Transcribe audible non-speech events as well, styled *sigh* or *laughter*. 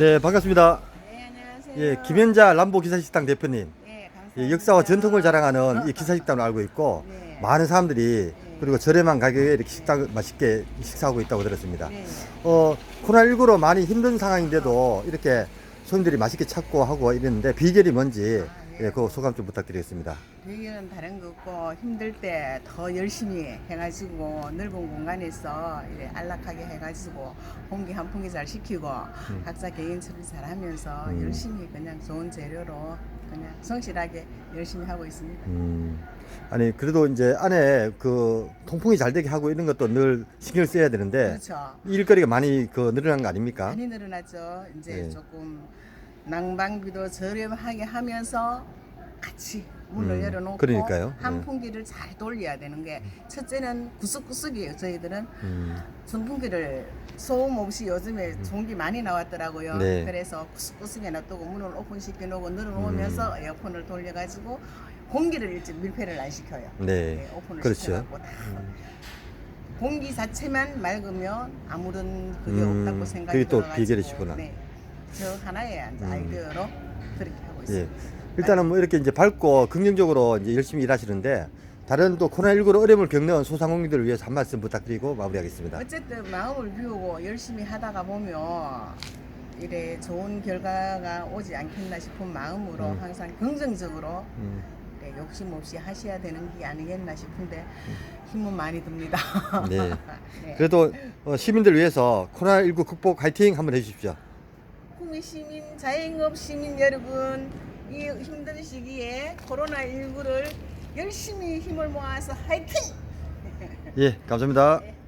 네, 반갑습니다. 네, 안녕하세요. 예, 김현자 람보 기사식당 대표님. 네, 감사합니다. 예, 역사와 전통을 자랑하는 이 기사식당을 알고 있고 네. 많은 사람들이 그리고 저렴한 가격에 이렇게 식당 맛있게 식사하고 있다고 들었습니다. 네. 어, 코로나19로 많이 힘든 상황인데도 이렇게 손님들이 맛있게 찾고 하고 이랬는데 비결이 뭔지 예, 그 소감 좀 부탁드리겠습니다. 배경은 다른 거 없고 힘들 때 더 열심히 해가지고 넓은 공간에서 이래 안락하게 해가지고 공기 한 풍기 잘 시키고 각자 개인 처리 잘 하면서 음. 열심히 그냥 좋은 재료로 그냥 성실하게 열심히 하고 있습니다. 음, 아니 그래도 이제 안에 그 통풍이 잘 되게 하고 이런 것도 늘 신경 을 써야 되는데 그렇죠. 일거리가 많이 그 늘어난 거 아닙니까? 많이 늘어났죠. 이제 네. 조금 난방비도 저렴하게 하면서 같이 문을 음, 열어놓고 그러니까요. 한 네. 풍기를 잘 돌려야 되는 게 첫째는 구석구석이에요. 저희들은 음, 선풍기를 소음 없이 요즘에 전기 많이 나왔더라고요. 네. 그래서 구석구석에 놔두고 문을 오픈시켜 놓고 늘어놓으면서 음. 에어컨을 돌려가지고 공기를 일찍 밀폐를 안 시켜요. 네, 네, 오픈을 그렇죠. 시켜갖고 다 공기 자체만 맑으면 아무런 그게 음, 없다고 생각이 그게 또 비결이시구나. 네, 저 하나의 음. 아이디어로 그렇게 하고 예. 있습니다. 일단은 뭐 이렇게 이제 밝고 긍정적으로 이제 열심히 일하시는데 다른 또 코로나19로 어려움을 겪는 소상공인들을 위해서 한 말씀 부탁드리고 마무리하겠습니다. 어쨌든 마음을 비우고 열심히 하다가 보면 이래 좋은 결과가 오지 않겠나 싶은 마음으로 음. 항상 긍정적으로 음, 네, 욕심 없이 하셔야 되는 게 아니겠나 싶은데 힘은 많이 듭니다. 네. *laughs* 네. 그래도 어, 시민들 위해서 코로나19 극복 화이팅 한번 해주십시오. 구미 시민, 자영업 시민 여러분, 이 힘든 시기에 코로나19를 열심히 힘을 모아서 화이팅! 예, 감사합니다. 네.